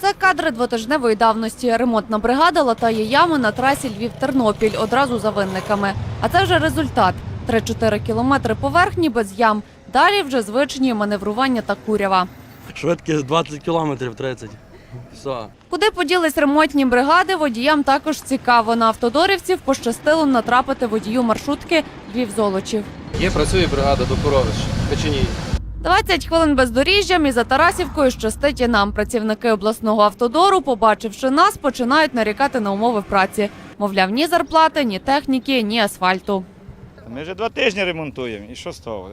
Це кадри двотижневої давності. Ремонтна бригада латає ями на трасі Львів-Тернопіль одразу за винниками. А це вже результат: 3-4 кілометри поверхні без ям. Далі вже звичні маневрування та курява. Швидкість 20 кілометрів 30. Все. Куди поділись ремонтні бригади, водіям також цікаво. На автодорівців пощастило натрапити водію маршрутки Львів-Золочів. Є, працює бригада до Печеній. 20 хвилин бездоріжжям і за Тарасівкою щастить і нам. Працівники обласного автодору, побачивши нас, починають нарікати на умови праці. Мовляв, ні зарплати, ні техніки, ні асфальту. Ми вже два тижні ремонтуємо. І що з того?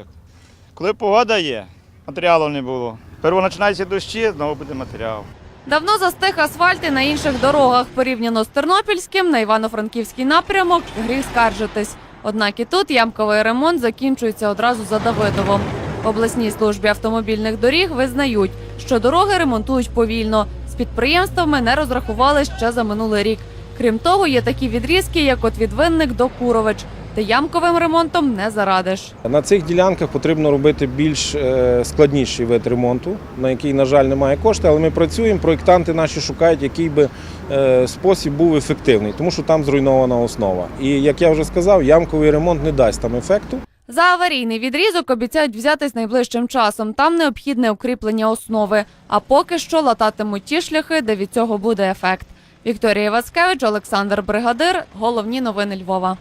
Коли погода є, матеріалу не було. Перво починаються дощі, знову буде матеріал. Давно застиг асфальт і на інших дорогах. Порівняно з Тернопільським, на Івано-Франківський напрямок гріх скаржитись. Однак і тут ямковий ремонт закінчується одразу за Давидовом. Обласній службі автомобільних доріг визнають, що дороги ремонтують повільно. З підприємствами не розрахували ще за минулий рік. Крім того, є такі відрізки, як от від Винник до Курович, де ямковим ремонтом не зарадиш. На цих ділянках потрібно робити більш е, складніший вид ремонту, на який, на жаль, немає коштів, але ми працюємо. Проєктанти наші шукають, який би е, спосіб був ефективний, тому що там зруйнована основа. І як я вже сказав, ямковий ремонт не дасть там ефекту. За аварійний відрізок обіцяють взятись найближчим часом. Там необхідне укріплення основи. А поки що лататимуть ті шляхи, де від цього буде ефект. Вікторія Васкевич, Олександр Бригадир. Головні новини Львова.